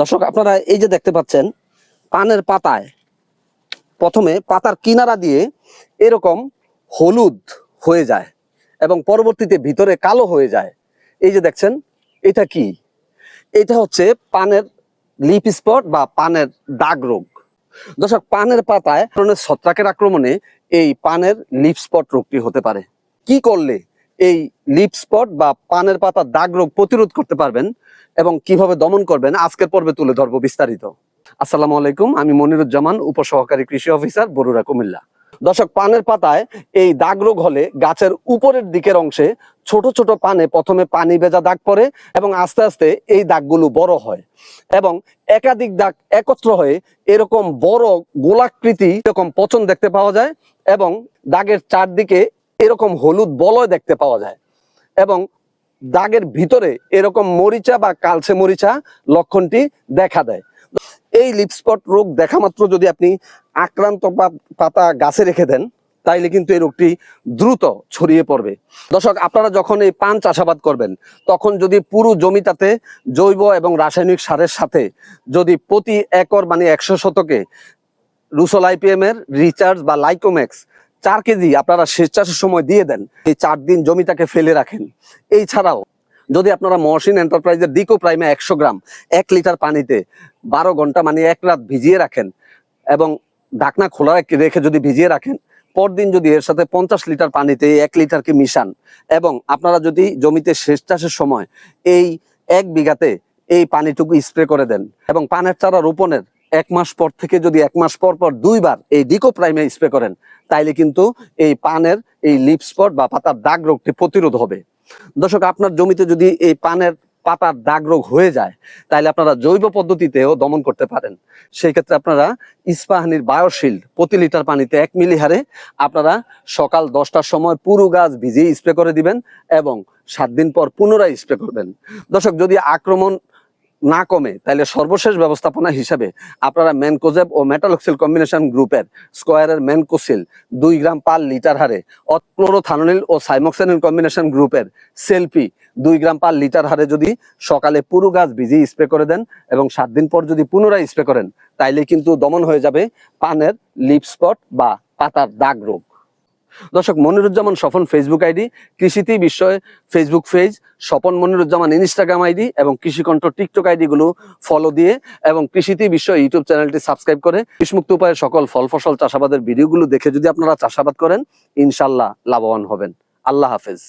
দর্শক, আপনারা এই যে দেখতে পাচ্ছেন, পানের পাতায় প্রথমে পাতার কিনারা দিয়ে এরকম হলুদ হয়ে যায় এবং পরবর্তীতে ভিতরে কালো হয়ে যায়। এই যে দেখছেন, এটা কি? এটা হচ্ছে পানের লিপ স্পট বা পানের দাগ রোগ। দর্শক, পানের পাতায় ছত্রাকের আক্রমণে এই পানের লিপ স্পট রোগটি হতে পারে। কি করলে? এই লিপ স্পট বা পানের পাতার দাগ রোগ প্রতিরোধ করতে পারবেন এবং কীভাবে দমন করবেন, আজকের পর্বে তুলে ধরবো বিস্তারিত। আসসালামু আলাইকুম, আমি মনিরুজ্জামান, উপসহকারী কৃষি অফিসার বরুড়া কুমিল্লা। দর্শক, পানের পাতায় এই দাগ রোগ হলে গাছের উপরের দিকের অংশে ছোট ছোট পানে প্রথমে পানি ভেজা দাগ পড়ে এবং আস্তে আস্তে এই দাগগুলো বড় হয় এবং একাধিক দাগ একত্র হয়ে এরকম বড় গোলাকৃতি এরকম পচন দেখতে পাওয়া যায় এবং দাগের চারদিকে এরকম হলুদ বলয় দেখতে পাওয়া যায়। এবং দাগের ভিতরে এরকম মরিচা বা কালচে মরিচা লক্ষণটি দেখা দেয়। এই লিপস্পট রোগ দেখা মাত্র যদি আপনি আক্রান্ত পাতা গাছে রেখে দেন, তাইলে কিন্তু এই রোগটি দ্রুত ছড়িয়ে পড়বে। দর্শক, আপনারা যখন এই পান চাষাবাদ করবেন, তখন যদি পুরো জমিটাতে জৈব এবং রাসায়নিক সারের সাথে যদি প্রতি একর মানে একশো শতকে রুসোল আইপিএম এর রিচার্জ বা লাইকোমেক্স চার কেজি আপনারা সেচ চাষের সময় দিয়ে দেন, এই চার দিন জমিটাকে ফেলে রাখেন। এই ছাড়াও, যদি আপনারা মহসিন এন্টারপ্রাইজের ডিকো প্রাইমে একশো গ্রাম, এক লিটার পানিতে বারো ঘণ্টা মানে এক রাত ভিজিয়ে রাখেন এবং ঢাকনা খোলা রেখে- যদি ভিজিয়ে রাখেন, পরদিন যদি এর সাথে পঞ্চাশ লিটার পানিতে এক লিটারকে মিশান এবং আপনারা যদি জমিতে সেচ চাষের সময় এই এক বিঘাতে এই পানিটুকু স্প্রে করে দেন এবং পানের চারা রোপণের এক মাস পর থেকে যদি এক মাস পর পর দুইবার এই ডিকো প্রাইমে স্প্রে করেন, তাইলে কিন্তু এই পানের এই লিপ স্পট বা পাতার দাগ রোগটি প্রতিরোধ হবে। দর্শক, আপনার জমিতে যদি এই পানের পাতার দাগ রোগ হয়ে যায় তাহলে আপনারা জৈব পদ্ধতিতেও দমন করতে পারেন। সেই ক্ষেত্রে আপনারা ইস্পাহানির বায়োশিল্ড প্রতি লিটার পানিতে এক মিলি হারে আপনারা সকাল দশটার সময় পুরো গাছ ভিজিয়ে স্প্রে করে দিবেন এবং সাত দিন পর পুনরায় স্প্রে করবেন। দর্শক, যদি আক্রমণ না কমে তাহলে সর্বশেষ ব্যবস্থাপনা হিসাবে আপনারা ম্যানকোজেব ও মেটালক্সিল কম্বিনেশন গ্রুপের স্কোয়ারের ম্যানকোসিল দুই গ্রাম পার লিটার হারে অক্লোরোথানোনিল ও সাইমক্সেনিল কম্বিনেশন গ্রুপের সেলফি দুই গ্রাম পার লিটার হারে যদি সকালে পুরো গাছ ভিজিয়ে স্প্রে করে দেন এবং সাত দিন পর যদি পুনরায় স্প্রে করেন, তাইলে কিন্তু দমন হয়ে যাবে পানের লিপ স্পট বা পাতার দাগ রোগ। দর্শক, মনিরুজ্জামান স্বপন ফেসবুক আইডি, কৃষিতে বিষয়ে Facebook page Swapan Moniruzzaman Instagram ID এবং কৃষিকণ্ঠ টিকটক আইডি গুলো ফলো দিয়ে এবং কৃষিতে বিষয় ইউটিউব চ্যানেলটি সাবস্ক্রাইব করে। কৃষিমুক্ত উপায়ে সকল ফল ফসল চাষাবাদের ভিডিওগুলো দেখে যদি আপনারা চাষাবাদ করেন ইনশাল্লাহ লাভবান হবেন। আল্লাহ হাফেজ।